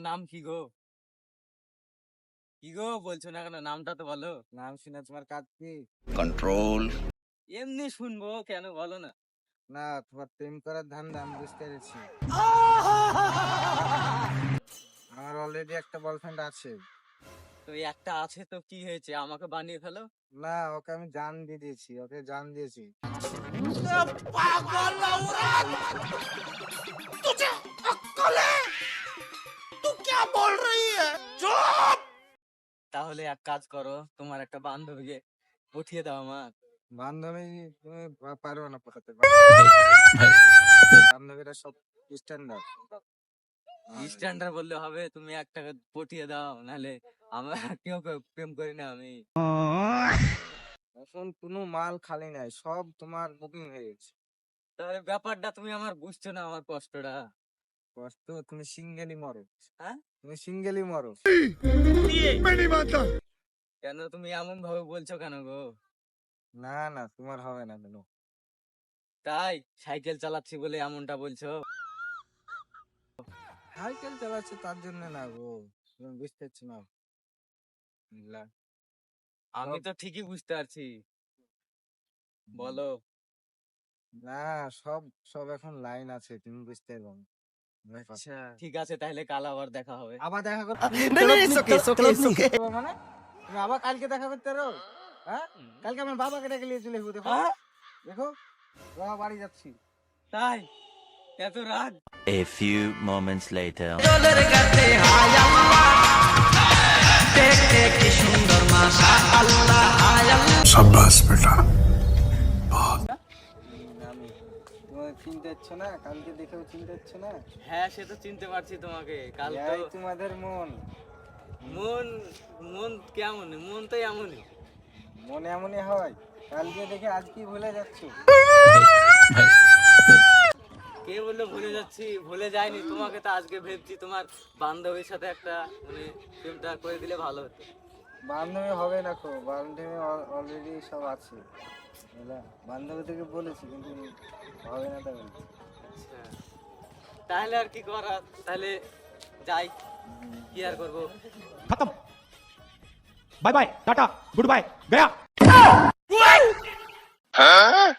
নাম কি গো? কি গো বলছো না কেন? নামটা তো বলো। নাম শুনে তোমার কাজ কি? Control. এমনি শুনব কেন বলো না? না তোমার প্রেম করার ধান্দা আমি বুঝতে পেরেছি। আমার অলরেডি একটা বয়ফ্রেন্ড আছে। তো এই একটা আছে তো কি হয়েছে? আমাকে বানিয়ে ফেলো। না ওকে আমি জান দিয়ে দিয়েছি ওকে জান দিয়েছি। তাহলে এক কাজ করো তোমার একটা বান্ধবীকে উঠিয়ে দাও আমার বান্ধবী তুমি না বান্ধবীরা সব স্ট্যান্ডার্ড স্ট্যান্ডার্ড বললে হবে? তুমি একটা পটিয়ে দাও নাহলে আমরা কেউ প্রেম করি না আমি। এখন কোনো মাল খালি নাই সব তোমার বুকিং হয়ে গেছে। তাহলে ব্যাপারটা তুমি আমার বুঝছ না আমার কষ্টটা। কষ্ট তুমি সিঙ্গেলই মরো। হ্যাঁ? তুমি সিঙ্গেলই মরো। কেন তুমি এমন ভাবে বলছো কেন গো? না না তোমার হবে না কেন? তাই? সাইকেল চালাচ্ছি বলে এমনটা বলছো? সাইকেল চালাচ্ছে তার জন্য না গো। তুমি বুঝতে পারছ না। আমি তো ঠিকই বুঝতে পারছি। বলো। না সব সব এখন লাইন আছে তুমি বুঝতে পারব আচ্ছা।, আচ্ছা। ঠিক আছে তাহলে কাল আবার দেখা হবে। আবার দেখা করতে না না it's okay it's okay it's okay মানে? তুমি আবার কালকে দেখা করতে রো হ্যাঁ? কালকে আমার বাবাকে ডেকে নিয়ে চলে আসব দেখো। হ্যাঁ? বাবা বাড়ি যাচ্ছি। তাই? এত রাত এ ফিউ মোমেন্টস লেটার জলের কাছে হায় আল্লাহ। দেখতে কি সুন্দর মাশাআল্লাহ হায় আল্লাহ। শাবাশ বেটা। চিনতে হচ্ছে না? কালকে দেখেও চিনতে হচ্ছে না? হ্যাঁ সে তো চিনতে পারছি তোমাকে। কাল তো তোমাদের মন। মন মন কেমন? মন তো এমনই। মনে এমনই হয়। কালকে দেখে আজকে ভুলে যাচ্ছ? কে বলল ভুলে যাচ্ছি? ভুলে যায়নি। তোমাকে তো আজকে ভেবছি তোমার বান্ধবীর সাথে একটা মানে প্রেমটা করে দিলে ভালো হতো। বান্ধবী হবে না খো বান্ধবী অলরেডি সব আছে। বান্ধবীদেরকে বলেছি কিন্তু হবে না তা বলছি আচ্ছা। তাহলে আর কি করা? তাহলে যাই কি আর করব? খতম। Bye bye tata good bye Gaya. হ্যাঁ